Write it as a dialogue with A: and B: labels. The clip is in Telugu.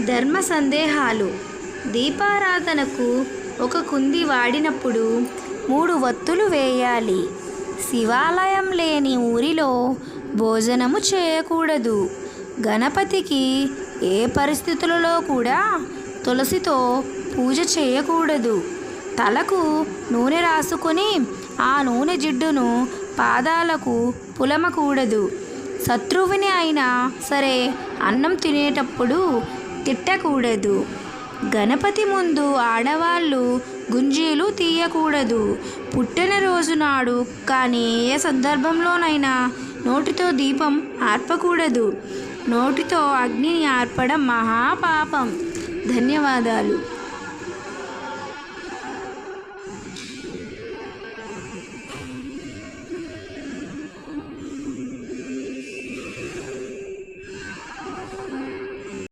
A: ధర్మ సందేహాలు. దీపారాధనకు ఒక కుంది వాడినప్పుడు మూడు వత్తులు వేయాలి. శివాలయం లేని ఊరిలో భోజనము చేయకూడదు. గణపతికి ఏ పరిస్థితులలో కూడా తులసితో పూజ చేయకూడదు. తలకు నూనె రాసుకొని ఆ నూనె జిడ్డును పాదాలకు పులమకూడదు. శత్రువుని అయినా సరే అన్నం తినేటప్పుడు తిట్టకూడదు. గణపతి ముందు ఆడవాళ్ళు గుంజీలు తీయకూడదు. పుట్టినరోజు నాడు కానీ ఏ సందర్భంలోనైనా నోటితో దీపం ఆర్పకూడదు. నోటితో అగ్నిని ఆర్పడం మహాపాపం. ధన్యవాదాలు.